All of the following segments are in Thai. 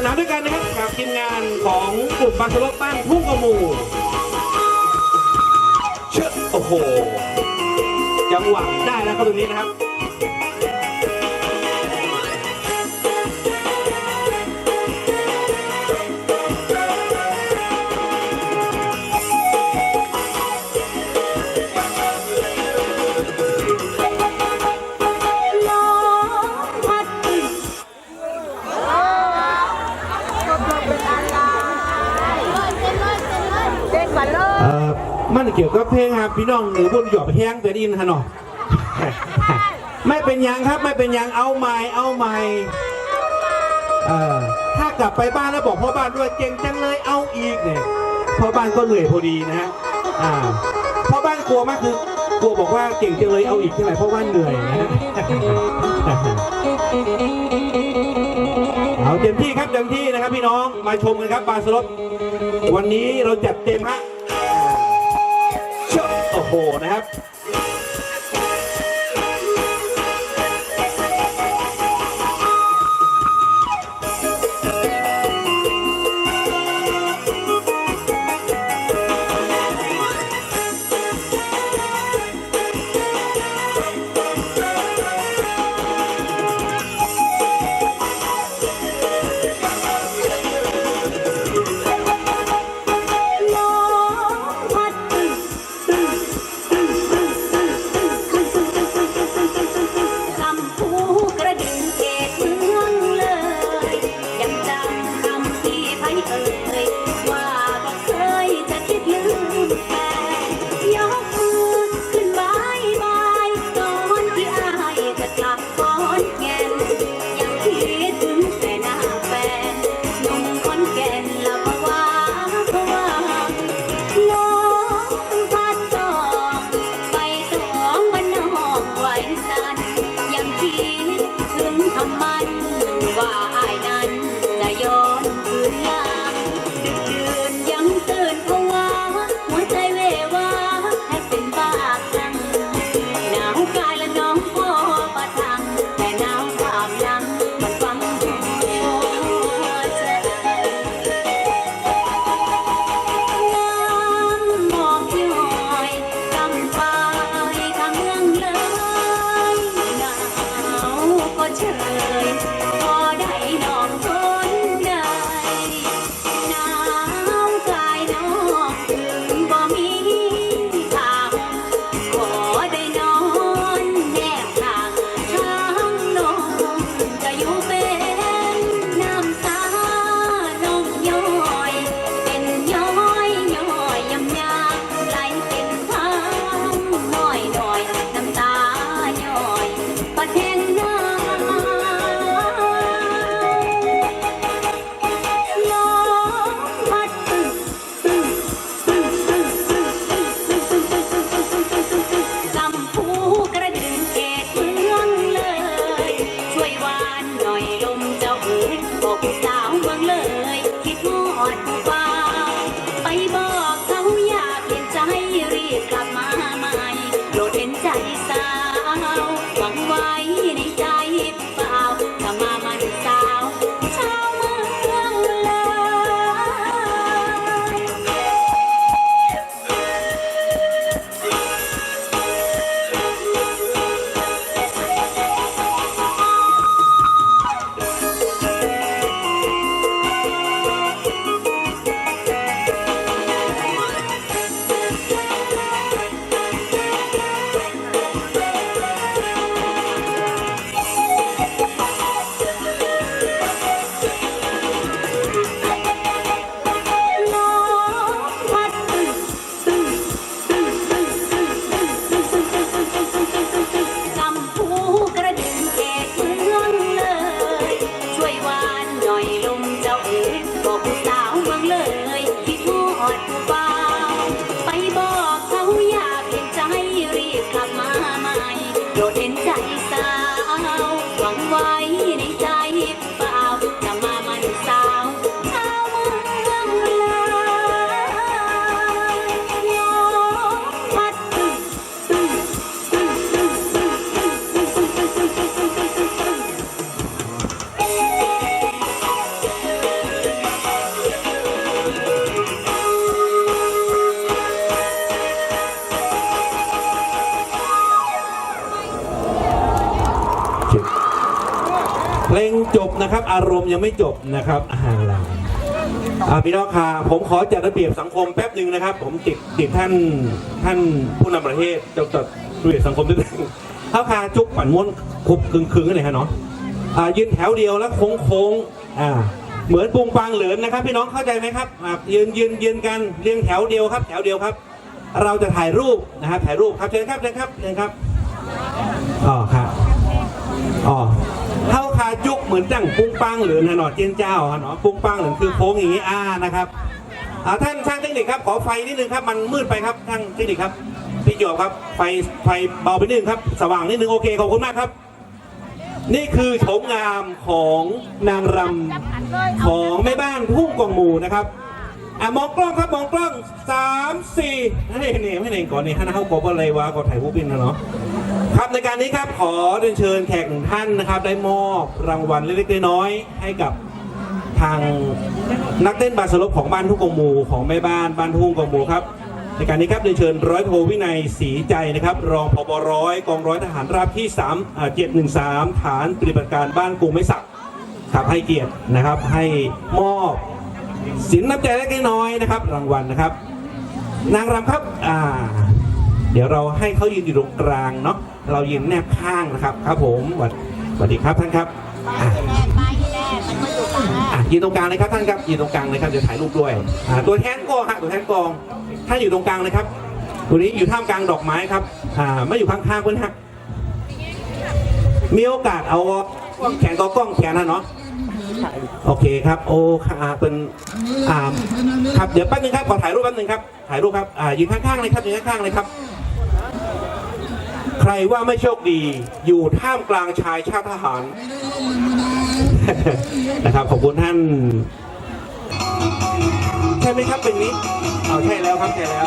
สนามด้วยกันนะครับกับทีมงานของกลุ่มบาร์สโลตันทุ่งกระมูเชิดโอ้โหจังหวะได้แล้วครับตรงนี้นะครับ เพลงครับพี่น้องหรือบนหยอบแห้งแต่ด้ยินฮะเนาะไม่เป็นยังครับไม่เป็นยังเอาไม้เอาไม้เอ่อถ้ากลับไปบ้านแล้วบอกพ่อบ้านด้วยเก่งจังเลยเอาอีกเนี่ยพ่อบ้านก็เหนื่อยพอดีนะฮะอ่าพ่อบ้านกลัวมากคือกลัวบอกว่าเก่งจังเลยเอาอีกเท่าไหร่พ่อบ้านเหนื่อยนะเอาเต็มที่ครับเต็มที่นะครับพี่น้องมาชมกันครับบาสลบวันนี้เราจัดเต็มฮะ โบนะครับ 你竟 จบนะครับ อารมณ์ยังไม่จบนะครับอ่าเราอ่าพี่น้องค่ะผมขอจัดระเบียบสังคมแป๊บหนึ่งนะครับ ผมติดติดท่านท่านผู้นำประเทศจะจัดระเบียบสังคมด้วยเข้าคาจุกปั่นม้วนคุบคึงคึงกันเลยฮะเนาะอ่ายืนแถวเดียวแล้วโค้งโค้งอ่าเหมือนปุงปังเหลินนะครับ พี่น้องเข้าใจไหมครับยืนยืนยืนกันเรียงแถวเดียวครับ แถวเดียวครับ เราจะถ่ายรูปนะครับถ่ายรูปครับเชิญครับเชิญครับเชิญครับอ๋อครับอ๋อ เท่าคาจุกเหมือนจังปุ้งปังหรือนะหนอเจียนเจ้าฮะเนาะปุ้งปังหรือคือโค้งอย่างนี้อ่านะครับอ่าท่านช่างเทคนิคครับขอไฟนิดนึงครับมันมืดไปครับช่างเทคนิคครับพี่หยอกครับไฟไฟเบาไปนิดนึงครับ สว่างนิดนึงโอเคขอบคุณมากครับ นี่คือโฉมงามของนางรำของแม่บ้านทุ่งกวางหมูนะครับอะมองกล้องครับมองกล้องสามสี่นี่นี่ไม่เน่งก่อนนี่ท่านเข้ากบอะไรวะก็ถ่ายรูปเป็นนะเนาะ ครับในการนี้ครับขอเรียนเชิญแขกหนึ่งท่านนะครับ ได้มอบรางวัลเล็กๆน้อยๆให้กับทางนักเต้นบาสลบของบ้านทุ่งกงมูของแม่บ้านบ้านทุ่งกงมูครับในการนี้ครับเรียนเชิญร้อยโทวินัยศรีใจนะครับ รองพบร้อยกองร้อยทหารราบที่3อ่า713 ฐานปฏิบัติการบ้านกรุงไม่สักครับให้เกียรตินะครับ ให้มอบสินน้ำใจเล็กๆน้อยนะครับ รางวัลนะครับ นางรำครับอ่าเดี๋ยวเราให้เขายืนอยู่ตรงกลางเนาะ เรายืนแนบข้างนะครับครับผมสวัสสวัสดีครับท่านครับอะอะยืนตรงกลางเลยครับท่านครับยืนตรงกลางเลยครับเดี๋ยวถ่ายรูปด้วยอ่าตัวแทนกองฮะตัวแทนกองท่านอยู่ตรงกลางเลยครับ ตัวนี้อยู่ท่ามกลางดอกไม้ครับอ่าไม่อยู่ข้างๆเพื่อนฮะมีโอกาสเอาแขนกอกล้องแขนนะเนาะโอเคครับโอ้ค่ะเป็นอ่าครับเดี๋ยวแป๊บนึงครับขอถ่ายรูปแป๊บนึงครับถ่ายรูปครับอ่ายืนข้างๆเลยครับยืนข้างๆเลยครับ ใครว่าไม่โชคดี อยู่ท่ามกลางชายชาติทหาร นะครับ ขอบคุณท่าน ใช่ไหมครับเป็นนี้ เอาใช่แล้วครับใช่แล้ว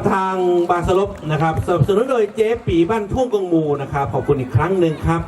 กับทางบางสลบนะครับสนับสนุนโดยเจ๊ปีบ้านทุ่งกงมูนะครับขอบคุณอีกครั้งหนึ่งครับ